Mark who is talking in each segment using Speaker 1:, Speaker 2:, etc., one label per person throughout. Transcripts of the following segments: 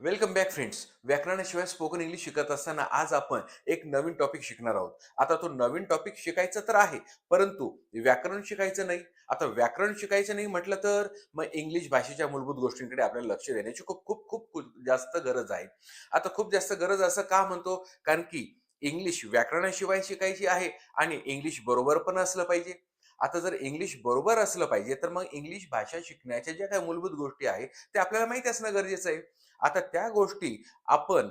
Speaker 1: Welcome back friends व्याकरणाशिवाय spoken English शिकत असताना आज आपण एक नवीन टॉपिक शिकणार आहोत. आता तो नवीन टॉपिक शिकायचा तर आहे परंतु व्याकरण शिकायचं नाही. आता व्याकरण शिकायचं नाही म्हटलं तर मग इंग्लिश भाषेच्या मूलभूत गोष्टींकडे आपल्याला लक्ष देण्याची खूप खूप खूप खूप जास्त गरज आहे. आता खूप जास्त गरज असं का म्हणतो? कारण की इंग्लिश व्याकरणाशिवाय शिकायची आहे आणि इंग्लिश बरोबर पण असलं पाहिजे. आता जर इंग्लिश बरोबर असलं पाहिजे तर मग इंग्लिश भाषा शिकण्याच्या ज्या काही मूलभूत गोष्टी आहेत त्या आपल्याला माहिती असणं गरजेचं आहे. आता त्या गोष्टी आपण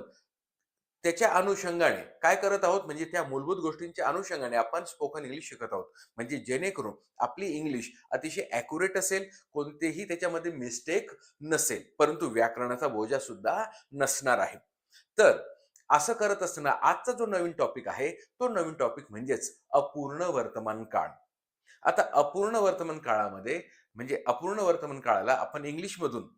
Speaker 1: त्याच्या अनुषंगाने काय करत आहोत? म्हणजे त्या मूलभूत गोष्टींच्या अनुषंगाने आपण स्पोकन इंग्लिश शिकत आहोत. म्हणजे जेणेकरून आपली इंग्लिश अतिशय ॲक्युरेट असेल कोणतेही त्याच्यामध्ये मिस्टेक नसेल परंतु व्याकरणाचा बोजा सुद्धा नसणार आहे. तर असं करत असताना आजचा जो नवीन टॉपिक आहे तो नवीन टॉपिक म्हणजेच अपूर्ण वर्तमान काळ. आता अपूर्ण वर्तमान काळामध्ये म्हणजे अपूर्ण वर्तमान काळाला आपण इंग्लिशमधून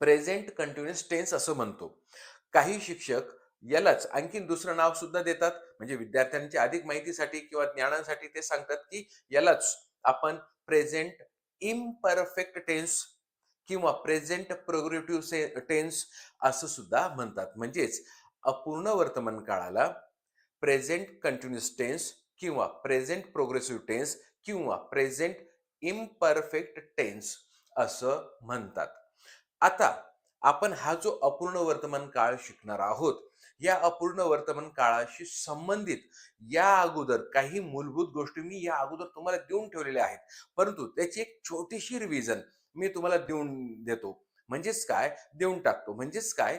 Speaker 1: प्रेझेंट कंटिन्युअस टेन्स असं म्हणतो. काही शिक्षक यालाच आणखीन दुसरं नाव सुद्धा देतात. म्हणजे विद्यार्थ्यांच्या अधिक माहितीसाठी किंवा ज्ञानासाठी ते सांगतात की यालाच आपण प्रेझेंट इम्परफेक्ट टेन्स किंवा प्रेझेंट प्रोग्रेटिव्ह से टेन्स असं सुद्धा म्हणतात. म्हणजेच अपूर्ण वर्तमान काळाला प्रेझेंट कंटिन्युअस टेन्स किंवा प्रेझेंट प्रोग्रेसिव्ह टेन्स किंवा प्रेझेंट इम्परफेक्ट टेन्स असं म्हणतात. आता आपण हा जो अपूर्ण वर्तमान काळ शिकणार आहोत या अपूर्ण वर्तमान काळाशी संबंधित या अगोदर काही मूलभूत गोष्टी मी या अगोदर तुम्हाला देऊन ठेवलेल्या आहेत. परंतु त्याची एक छोटीशी रिव्हिजन मी तुम्हाला देऊन देतो. म्हणजेच काय? देऊन टाकतो. म्हणजेच काय?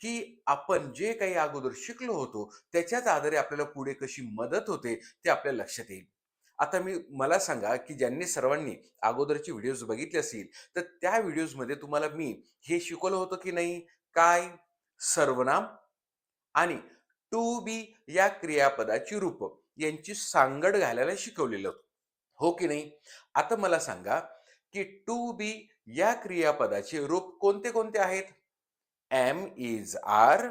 Speaker 1: की आपण जे काही अगोदर शिकलो होतो त्याच्याच आधारे आपल्याला पुढे कशी मदत होते ते आपल्या लक्षात येईल. आता मी मला सांगा की ज्यांनी सर्वांनी अगोदरची व्हिडिओज बघितले असतील तर त्या व्हिडिओजमध्ये तुम्हाला मी हे शिकवलं होतं की नाही? काय? सर्वनाम आणि टू बी या क्रियापदाची रूप यांची सांगड घालायला शिकवलेलं होतं. हो की नाही? आता मला सांगा की टू बी या क्रियापदाचे रूप कोणते कोणते आहेत? Am is are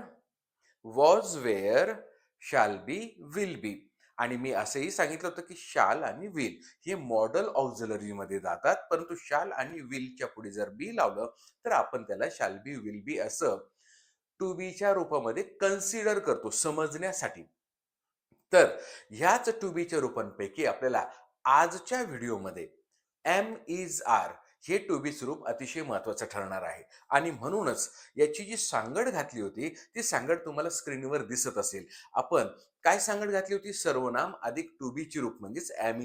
Speaker 1: was were shall be will बी. आणि मी असंही सांगितलं होतं की शाल आणि विल हे मॉडल ऑक्झलरीमध्ये जातात परंतु शाल आणि विलच्या पुढे जर बी लावलं तर आपण त्याला शाल बी विल बी असं टू बीच्या रूपामध्ये कन्सिडर करतो समजण्यासाठी. तर ह्याच टू बीच्या रूपांपैकी आपल्याला आजच्या व्हिडिओमध्ये एम इज आर हे टू बी स्वरूप अतिशय महत्वाचं ठरणार आहे. आणि म्हणूनच याची जी सांगड घातली होती ती सांगड तुम्हाला स्क्रीनवर दिसत असेल. आपण काय सांगड घातली होती? सर्वनाम अधिक टू बी ची रूप म्हणजेच एम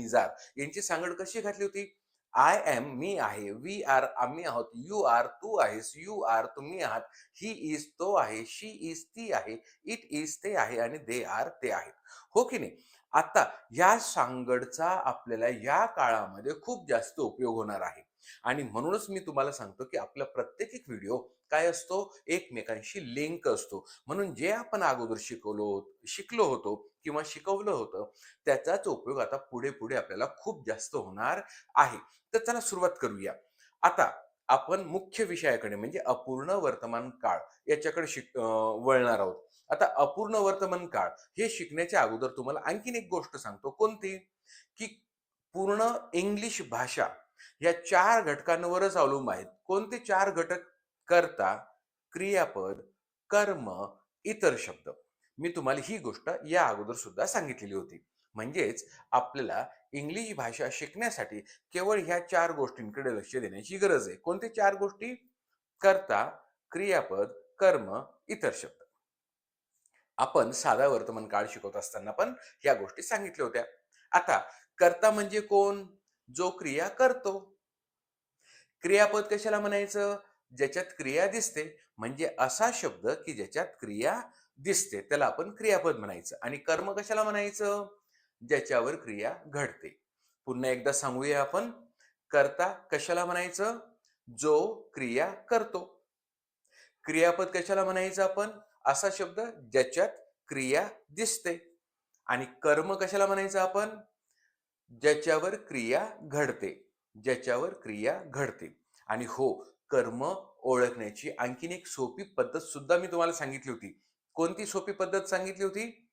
Speaker 1: यांची सांगड कशी घातली होती? आय एम मी आहे. वी आर आम्ही आहोत. यू आर तू आहेस. यू आर तुम्ही आहात. ही इज तो आहे. शी इज ती आहे. इट इज ते आहे. आणि दे आर ते आहेत. हो की नाही? आता या सांगडचा आपल्याला या काळामध्ये खूप जास्त उपयोग होणार आहे. आणि म्हणूनच मी तुम्हाला सांगतो की आपला प्रत्येक एक व्हिडिओ काय असतो? एकमेकांशी लिंक असतो. म्हणून जे आपण अगोदर शिकवलो शिकलो होतो किंवा शिकवलं होतं त्याचाच उपयोग आता पुढे पुढे आपल्याला खूप जास्त होणार आहे. तर चला सुरुवात करूया. आता आपण मुख्य विषयाकडे म्हणजे अपूर्ण वर्तमान काळ याच्याकडे शिक वळणार आहोत. आता अपूर्ण वर्तमान काळ हे शिकण्याच्या अगोदर तुम्हाला आणखीन एक गोष्ट सांगतो. कोणती? की पूर्ण इंग्लिश भाषा या चार घटकांवरच अवलंबून आहेत. कोणते चार घटक करता क्रियापद कर्म इतर शब्द? मी तुम्हाला ही गोष्ट या अगोदर सुद्धा सांगितलेली होती. म्हणजेच आपल्याला इंग्लिश भाषा शिकण्यासाठी केवळ ह्या चार गोष्टींकडे लक्ष देण्याची गरज आहे. कोणते चार गोष्टी? करता क्रियापद कर्म इतर शब्द. आपण साधा वर्तमान काळ शिकवत असताना पण या गोष्टी सांगितल्या होत्या. आता कर्ता म्हणजे कोण? जो क्रिया करतो. क्रियापद कशाला म्हणायचं? ज्याच्यात क्रिया दिसते म्हणजे असा शब्द की ज्याच्यात क्रिया दिसते त्याला आपण क्रियापद म्हणायचं. आणि कर्म कशाला म्हणायचं? ज्याच्यावर क्रिया घडते. पुन्हा एकदा सांगूया आपण. करता कशाला म्हणायचं? जो क्रिया करतो. क्रियापद कशाला म्हणायचं आपण? असा शब्द ज्याच्यात क्रिया दिसते. आणि कर्म कशाला म्हणायचं आपण? ज्याच्यावर क्रिया घडते ज्याच्यावर क्रिया घडते. आणि हो कर्म ओळखण्याची आणखीन एक सोपी पद्धत सुद्धा मी तुम्हाला सांगितली होती. कोणती सोपी पद्धत सांगितली होती?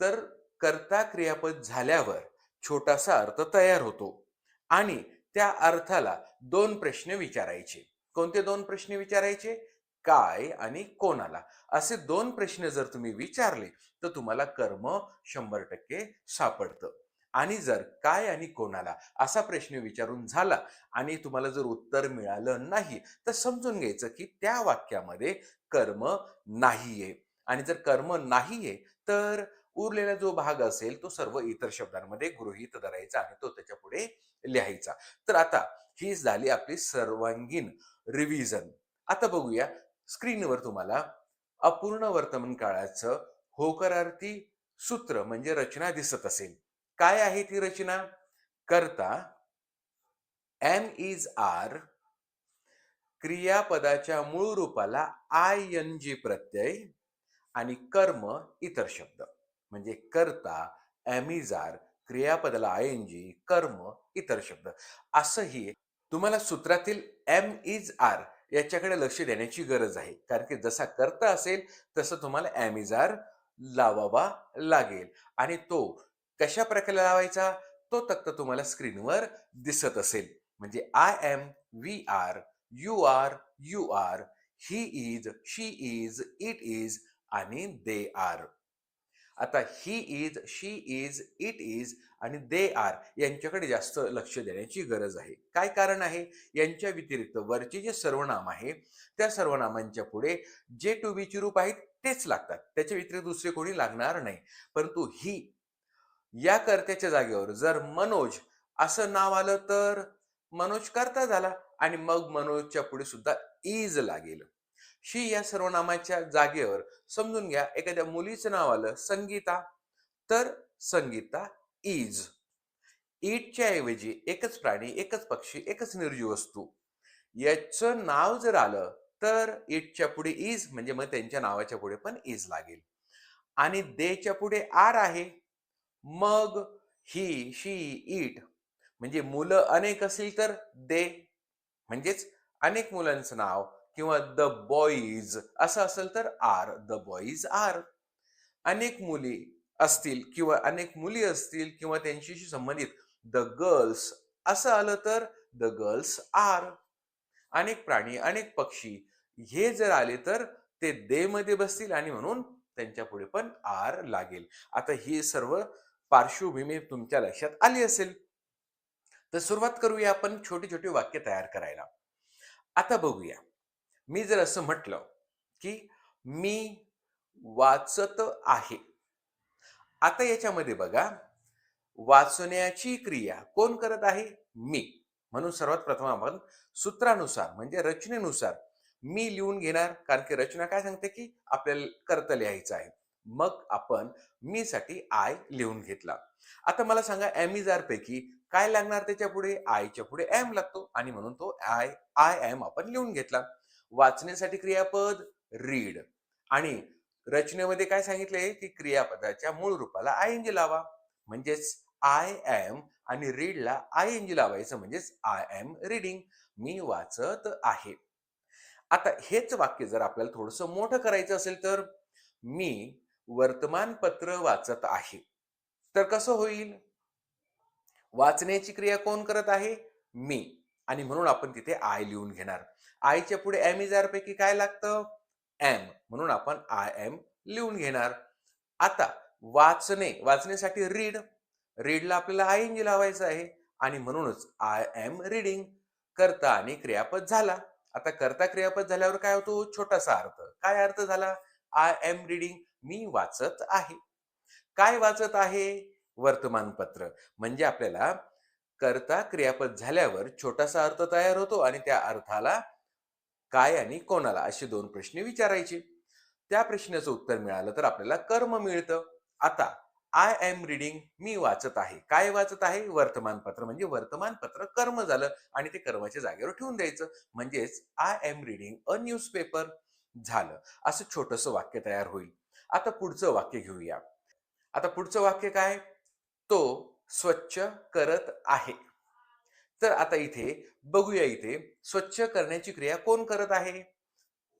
Speaker 1: तर कर्ता क्रियापद झाल्यावर छोटासा अर्थ तयार होतो आणि त्या अर्थाला दोन प्रश्न विचारायचे. कोणते दोन प्रश्न विचारायचे? काय आणि कोणाला? असे दोन प्रश्न जर तुम्ही विचारले तर तुम्हाला कर्म शंभर टक्के सापडतं. आणि जर काय आणि कोणाला असा प्रश्न विचारून झाला आणि तुम्हाला जर उत्तर मिळालं नाही तर समजून घ्यायचं की त्या वाक्यामध्ये कर्म नाहीये. आणि जर कर्म नाहीये तर उरलेला जो भाग असेल तो सर्व इतर शब्दांमध्ये गृहीत धरायचा आणि तो त्याच्या पुढे लिहायचा. तर आता ही झाली आपली सर्वांगीण रिव्हिजन आता बघूया स्क्रीनवर तुम्हाला अपूर्ण वर्तमान काळाचं होकारार्थी सूत्र म्हणजे रचना दिसत असेल. काय आहे ती रचना? करता एम इज आर क्रियापदाच्या मूळ रूपाला आय एन जी प्रत्यय आणि कर्म इतर शब्द. म्हणजे करता एम इज आर क्रियापदाला आय एन जी कर्म इतर शब्द. असंही तुम्हाला सूत्रातील एम इज आर याच्याकडे लक्ष देण्याची गरज आहे. कारण की जसा करता असेल तसं तुम्हाला एम इज आर लावावा लागेल. आणि तो कशा प्रकारे लावायचा? तो तक्त तुम्हाला स्क्रीनवर दिसत असेल. म्हणजे I am we are you are you are he is she is it is आणि दे आर आता he is she is it is आणि दे आर यांच्याकडे जास्त लक्ष देण्याची गरज आहे. काय कारण आहे? यांच्या व्यतिरिक्त वरचे जे सर्वनाम आहे त्या सर्वनामांच्या पुढे जे टू बीची रूप आहेत तेच लागतात. त्याच्या व्यतिरिक्त दुसरे कोणी लागणार नाही. परंतु ही या कर्त्याच्या जागेवर जर मनोज असं नाव आलं तर मनोज करता झाला आणि मग मनोजच्या पुढे सुद्धा इज लागेल. शी या सर्वनामाच्या जागेवर समजून घ्या एखाद्या मुलीचं नाव आलं संगीता तर संगीता इज ईटच्या ऐवजी एकच प्राणी एकच पक्षी एकच निर्जीव वस्तू. याचं नाव जर आलं तर इटच्या पुढे इज म्हणजे मग त्यांच्या नावाच्या पुढे पण इज लागेल. आणि देच्या पुढे आर आहे. मग ही शी इट म्हणजे मुलं अनेक असतील तर दे. म्हणजेच अनेक मुलांचं नाव किंवा द बॉईज असं असेल तर आर. The boys R. अनेक मुली असतील किंवा अनेक मुली असतील किंवा त्यांच्याशी संबंधित द गर्ल्स असं आलं तर द गर्ल्स आर. अनेक प्राणी अनेक पक्षी हे जर आले तर ते दे मध्ये बसतील आणि म्हणून त्यांच्या पुढे पण आर लागेल. आता हे सर्व पार्श्वभूमी तुमच्या लक्षात आली असेल. तर सुरुवात करूया आपण छोटी छोटी वाक्य तयार करायला. आता बघूया. मी जर असं म्हटलं की मी वाचत आहे. आता याच्यामध्ये बघा वाचण्याची क्रिया कोण करत आहे? मी. म्हणून सर्वात प्रथम आपण सूत्रानुसार म्हणजे रचनेनुसार मी लिहून घेणार. कारण की रचना काय सांगते की आपल्याला करता लिहायचं आहे. मग आपण मी साठी आय लिहून घेतला. आता मला सांगा एमिजार पैकी काय लागणार त्याच्या पुढे? आयच्या पुढे एम लागतो आणि म्हणून तो आय आय एम आपण लिहून घेतला. वाचण्यासाठी क्रियापद रीड आणि रचनेमध्ये काय सांगितले? की क्रियापदाच्या मूळ रूपाला आय एन जी लावा. म्हणजेच आय एम आणि रीडला आय एन जी लावायचं म्हणजेच आय एम रीडिंग मी वाचत आहे. आता हेच वाक्य जर आपल्याला थोडस मोठं करायचं असेल तर मी वर्तमानपत्र वाचत आहे. तर कसं होईल? वाचण्याची क्रिया कोण करत आहे? मी. आणि म्हणून आपण तिथे आय लिहून घेणार. आयच्या पुढे एम इजार पैकी काय लागतं? एम म्हणून आपण आय एम लिहून घेणार. आता वाचणे वाचण्यासाठी रीड रीडला आपल्याला आय एन जी लावायचं आहे. आणि म्हणूनच आय एम रीडिंग करता आणि क्रियापद झाला. आता करता क्रियापद झाल्यावर काय होतो? छोटासा अर्थ. काय अर्थ झाला? आय एम रीडिंग मी वाचत आहे. काय वाचत आहे? वर्तमानपत्र. म्हणजे आपल्याला करता क्रियापद झाल्यावर छोटासा अर्थ तयार होतो आणि त्या अर्थाला काय आणि कोणाला असे दोन प्रश्न विचारायचे. त्या प्रश्नाचं उत्तर मिळालं तर आपल्याला कर्म मिळतं. आता आय एम रिडिंग मी वाचत आहे. काय वाचत आहे? वर्तमानपत्र. म्हणजे वर्तमानपत्र कर्म झालं आणि ते कर्माच्या जागेवर ठेवून द्यायचं. म्हणजेच I am reading a newspaper झालं. असं छोटस वाक्य तयार होईल. आता पुढचं वाक्य घेऊया. आता पुढचं वाक्य काय? तो स्वच्छ करत आहे. तर आता इथे बघूया इथे स्वच्छ करण्याची क्रिया कोण करत आहे?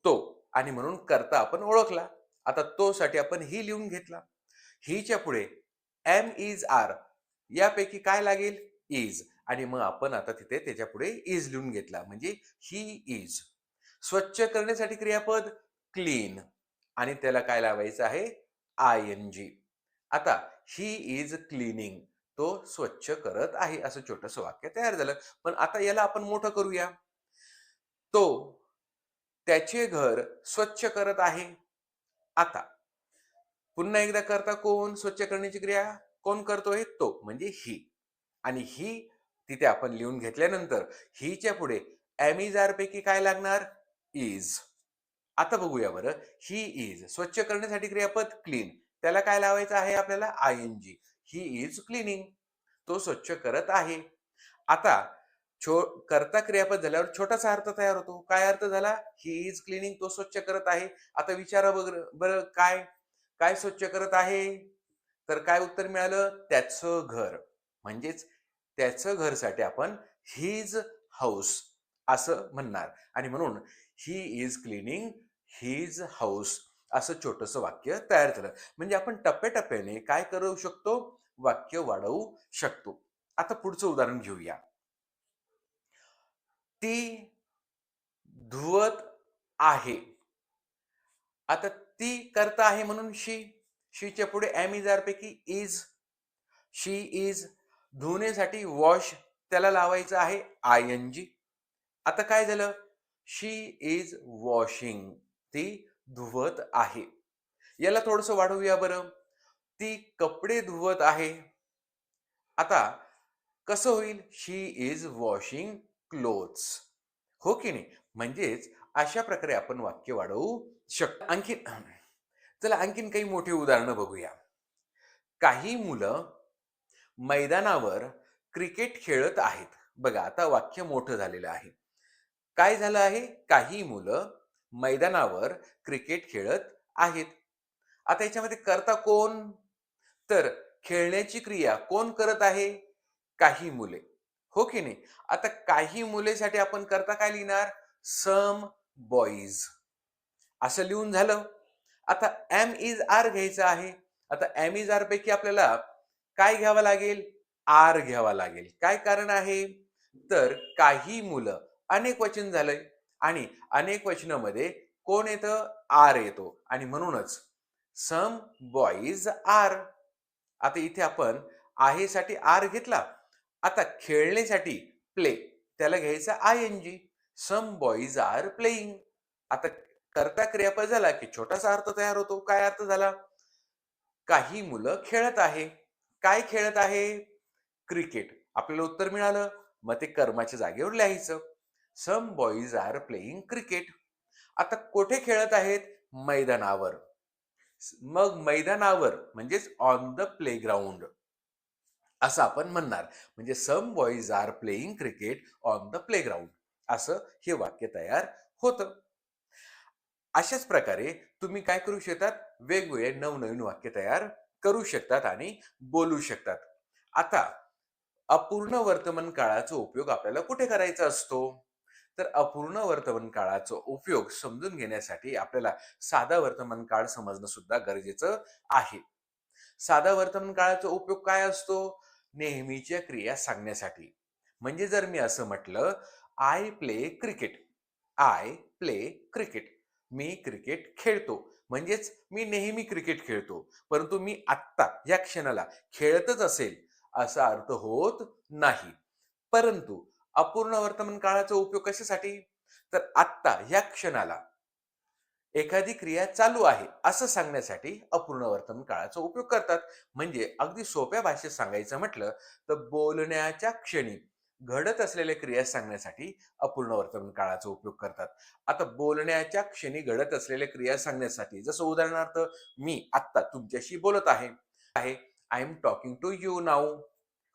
Speaker 1: तो. आणि म्हणून करता आपण ओळखला. आता तो साठी आपण ही लिहून घेतला. हीच्या पुढे एम इज आर यापैकी काय लागेल? इज आणि मग आपण आता तिथे त्याच्या पुढे इज लिहून घेतला. म्हणजे ही इज स्वच्छ करण्यासाठी क्रियापद क्लीन आणि त्याला काय लावायचं आहे? आय एन जी आता ही इज क्लिनिंग तो स्वच्छ करत आहे असं छोटस वाक्य तयार झालं. पण आता याला आपण मोठं करूया. तो त्याचे घर स्वच्छ करत आहे. आता पुन्हा एकदा करता कोण स्वच्छ करण्याची क्रिया? कोण करतोय तो म्हणजे ही. आणि ही तिथे आपण लिहून घेतल्यानंतर हीच्या पुढे ॲमिजार पैकी काय लागणार? इज आता बघूया बरं. ही इज स्वच्छ करण्यासाठी क्रियापद क्लीन त्याला काय लावायचं आहे आपल्याला? I N G he is cleaning तो स्वच्छ करत आहे. आता छो करता क्रियापद झाल्यावर छोटासा अर्थ तयार होतो. काय अर्थ झाला? ही इज क्लिनिंग तो स्वच्छ करत आहे. आता विचारा बघ बरं काय काय स्वच्छ करत आहे? तर काय उत्तर मिळालं? त्याचं घर. म्हणजेच त्याचं घरसाठी आपण हिज हाऊस असं म्हणणार. आणि म्हणून he is cleaning his house असं छोटंसं वाक्य तयार झालं. म्हणजे आपण टप्प्याटप्प्याने काय करू शकतो? वाक्य वाढवू शकतो. आता पुढचं उदाहरण घेऊया. ती धुवत आहे. आता ती करता आहे म्हणून शी शीच्या पुढे एम इज पैकी इज शी इज धुण्यासाठी वॉश त्याला लावायचं आहे आय एन जी आता काय झालं? शी इज वॉशिंग ती धुवत आहे. याला थोडस वाढवूया बरं. ती कपडे धुवत आहे. आता कसं होईल? शी इज वॉशिंग क्लोथ्स हो की नाही? म्हणजेच अशा प्रकारे आपण वाक्य वाढवू शकतो. आणखीन चला आणखीन काही मोठी उदाहरणं बघूया. काही मुलं मैदानावर क्रिकेट खेळत आहेत. बघा आता वाक्य मोठं झालेलं आहे. काय झालं आहे? काही मुलं मैदानावर क्रिकेट खेळत आहेत. आता याच्यामध्ये करता कोण? तर खेळण्याची क्रिया कोण करत आहे? काही मुले. हो की नाही? आता काही मुलेसाठी आपण करता काय लिहिणार? Some boys. असं लिहून झालं. आता एम इज आर घ्यायचं आहे. आता एम इज आर पैकी आपल्याला काय घ्यावं लागेल? आर घ्यावा लागेल. काय कारण आहे? तर काही मुलं अनेक वचन झालंय. आणि अनेक वचनामध्ये कोण येतं? आर येतो. आणि म्हणूनच सम बॉईज आर आता इथे आपण आहेसाठी आर घेतला. आता खेळण्यासाठी प्ले त्याला घ्यायचं I N G some boys are playing आता करता क्रियापद झाला की छोटासा अर्थ तयार होतो. काय अर्थ झाला? काही मुलं खेळत आहे. काय खेळत आहे? क्रिकेट आपल्याला उत्तर मिळालं. मग ते कर्माच्या जागेवर लिहायचं. Some boys are playing cricket आता कुठे खेळत आहेत? मैदानावर. मग मैदानावर म्हणजेच ऑन द प्लेग्राऊंड असं आपण म्हणणार. म्हणजे some boys are playing cricket on the playground असं हे वाक्य तयार होतं. अशाच प्रकारे तुम्ही काय करू शकतात? वेगवेगळे नवनवीन वाक्य तयार करू शकतात आणि बोलू शकतात. आता अपूर्ण वर्तमान काळाचा उपयोग आपल्याला कुठे करायचा असतो? तर अपूर्ण वर्तमान काळाचा उपयोग समजून घेण्यासाठी आपल्याला साधा वर्तमान काळ समजणं सुद्धा गरजेचं आहे. साधा वर्तमान काळाचा उपयोग काय असतो? नेहमीच्या क्रिया सांगण्यासाठी. म्हणजे जर मी असं म्हटलं I play cricket I play cricket me cricket खेळतो. म्हणजेच मी नेहमी क्रिकेट खेळतो परंतु मी आत्ता या क्षणाला खेळतच असेल असा अर्थ होत नाही. परंतु अपूर्ण वर्तमान काळाचा उपयोग कशासाठी? तर आत्ता ह्या क्षणाला एखादी क्रिया चालू आहे असं सांगण्यासाठी अपूर्ण वर्तमान काळाचा उपयोग करतात. म्हणजे अगदी सोप्या भाषेत सांगायचं म्हटलं तर बोलण्याच्या क्षणी घडत असलेल्या क्रिया सांगण्यासाठी अपूर्ण वर्तमान काळाचा उपयोग करतात. आता बोलण्याच्या क्षणी घडत असलेल्या क्रिया सांगण्यासाठी जसं उदाहरणार्थ मी आत्ता तुमच्याशी बोलत आहे. आहे I am talking to you now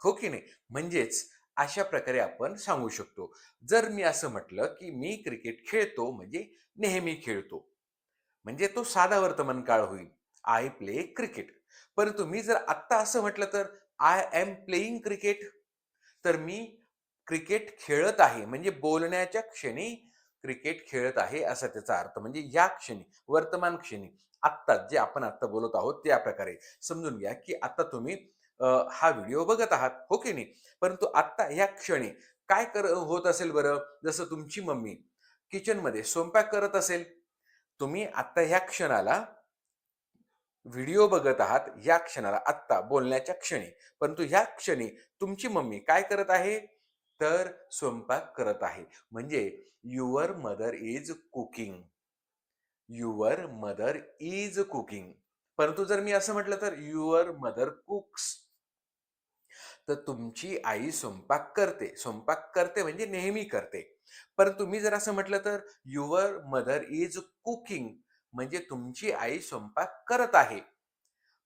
Speaker 1: हो की नाही? म्हणजेच अशा प्रकारे आपण सांगू शकतो. जर मी असं म्हटलं की मी क्रिकेट खेळतो म्हणजे नेहमी खेळतो म्हणजे तो साधा वर्तमान काळ होईल. आय प्ले क्रिकेट परंतु मी जर आत्ता असं म्हटलं तर आय एम प्लेईंग क्रिकेट तर मी क्रिकेट खेळत आहे म्हणजे बोलण्याच्या क्षणी क्रिकेट खेळत आहे असा त्याचा अर्थ. म्हणजे या क्षणी वर्तमान क्षणी आत्ता जे आपण आत्ता बोलत आहोत त्या प्रकारे. समजून घ्या की आता तुम्ही हा व्हिडिओ बघत आहात हो की नाही? परंतु आत्ता ह्या क्षणी काय कर होत असेल बरं? जसं तुमची मम्मी किचनमध्ये स्वयंपाक करत असेल तुम्ही आत्ता ह्या क्षणाला व्हिडिओ बघत आहात या क्षणाला आत्ता बोलण्याच्या क्षणी. परंतु ह्या क्षणी तुमची मम्मी काय करत आहे? तर स्वयंपाक करत आहे. म्हणजे your mother is cooking. Your mother is cooking. परंतु जर मी असं म्हटलं तर युअर मदर कुक्स. तर तुमची आई स्वयंपाक करते. स्वयंपाक करते म्हणजे नेहमी करते. परंतु मी जर असं म्हटलं तर युअर मदर इज कुकिंग. म्हणजे तुमची आई स्वयंपाक करत आहे.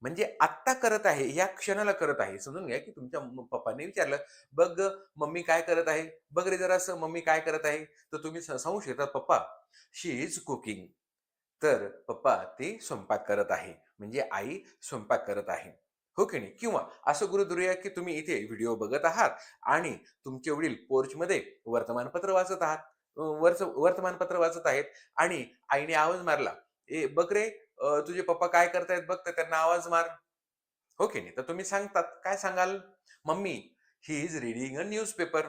Speaker 1: म्हणजे आत्ता करत आहे या क्षणाला करत आहे. समजून घ्या की तुमच्या म- पप्पाने विचारलं बघ मम्मी काय करत आहे? बघ रे जरा असं मम्मी काय करत आहे? तर तुम्ही स- सांगू शकता पप्पा शी इज कुकिंग. तर पप्पा ते स्वयंपाक करत आहे. म्हणजे आई स्वयंपाक करत आहे. हो की नाही? किंवा असं गुरु धरूया की तुम्ही इथे व्हिडिओ बघत आहात आणि तुमचे वडील पोर्चमध्ये वर्तमानपत्र वाचत आहात वर्ष वर्तमानपत्र वाचत आहेत आणि आईने आवाज मारला ए बघ रे तुझे पप्पा काय करतायत बघ तर त्यांना आवाज मार. हो की नाही? तर तुम्ही सांगतात. काय सांगाल? Mummy he is reading a newspaper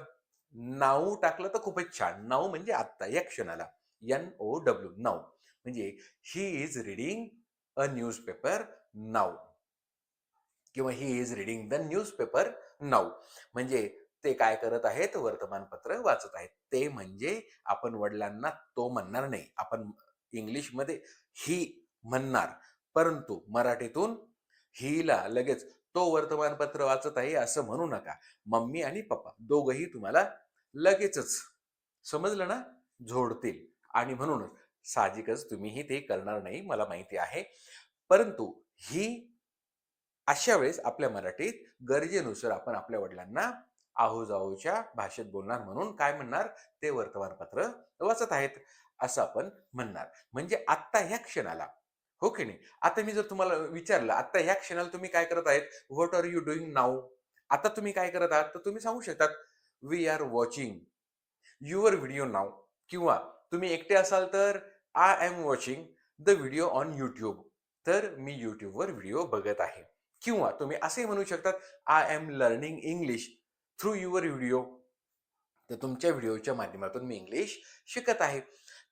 Speaker 1: now टाकलं तर खूपच छान. नाऊ म्हणजे आत्ता या क्षणाला. N O W now. म्हणजे he is reading a newspaper now किंवा he is reading the newspaper now म्हणजे ते काय करत आहेत वर्तमानपत्र वाचत आहेत. ते म्हणजे आपण वडिलांना तो म्हणणार नाही. आपण इंग्लिशमध्ये ही म्हणणार. परंतु मराठीतून हीला लगेच तो वर्तमानपत्र वाचत आहे असं म्हणू नका. मम्मी आणि पप्पा दोघही तुम्हाला लगेचच समजलं ना? झोडतील. आणि म्हणूनच साहजिकच तुम्हीही ते करणार नाही मला माहिती आहे. परंतु ही अशा वेळेस आपल्या मराठीत गरजेनुसार आपण आपल्या वडिलांना आहोजाहोच्या भाषेत बोलणार म्हणून काय म्हणणार? ते वर्तमानपत्र वाचत आहेत असं आपण म्हणणार. म्हणजे आत्ता ह्या क्षणाला हो की नाही? आता मी जर तुम्हाला विचारलं आता ह्या क्षणाला तुम्ही काय करत आहेत? What are you doing now आता तुम्ही काय करत आहात? तर तुम्ही सांगू शकतात we are watching your video now किंवा तुम्ही एकटे असाल तर I am watching the video on YouTube तर मी यूट्यूबवर व्हिडिओ बघत आहे. किंवा तुम्ही असे म्हणू शकतात I am learning English through your video तर तुमच्या व्हिडिओच्या माध्यमातून मी इंग्लिश शिकत आहे.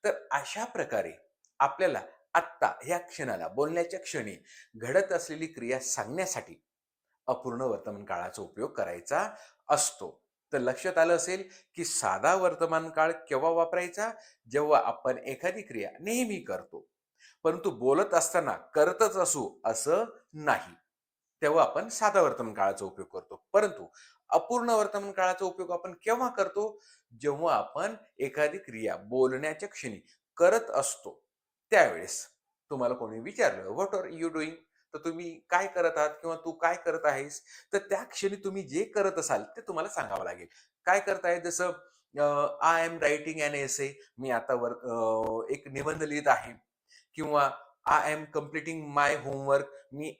Speaker 1: तर अशा प्रकारे आपल्याला आत्ता ह्या क्षणाला बोलण्याच्या क्षणी घडत असलेली क्रिया सांगण्यासाठी अपूर्ण वर्तमान काळाचा उपयोग करायचा असतो. तर लक्षात आलं असेल की साधा वर्तमान काळ केव्हा वापरायचा? जेव्हा आपण एखादी क्रिया नेहमी करतो परंतु बोलत असताना करतच असू असं नाही. तेव्हा आपण साधा वर्तमान काळाचा उपयोग करतो. परंतु अपूर्ण वर्तमान काळाचा उपयोग आपण केव्हा करतो? जेव्हा आपण एखादी क्रिया बोलण्याच्या क्षणी करत असतो. त्यावेळेस. तुम्हाला कोणी विचारलं व्हॉट आर यू डुईंग तर तुम्ही काय करत आहात किंवा तू काय करत आहेस? तर त्या क्षणी तुम्ही जे करत असाल ते तुम्हाला सांगावं लागेल. काय करताय? जसं I am writing an a मी आता वर एक निबंध लिहित आहे. किंवा I am completing my homework मी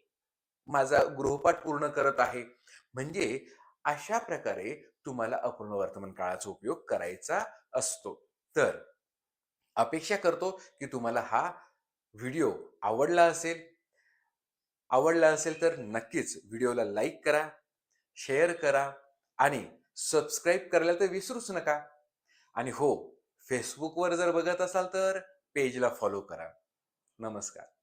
Speaker 1: माझा गृहपाठ पूर्ण करत आहे. म्हणजे अशा प्रकारे तुम्हाला अपूर्ण वर्तमान काळाचा उपयोग करायचा असतो. तर अपेक्षा करतो की तुम्हाला हा व्हिडिओ आवडला असेल. आवडला असेल तर नक्कीच व्हिडिओला लाईक करा शेअर करा आणि सबस्क्राईब करायला तर विसरूच नका. आणि हो फेसबुकवर जर बघत असाल तर पेजला फॉलो करा. नमस्कार.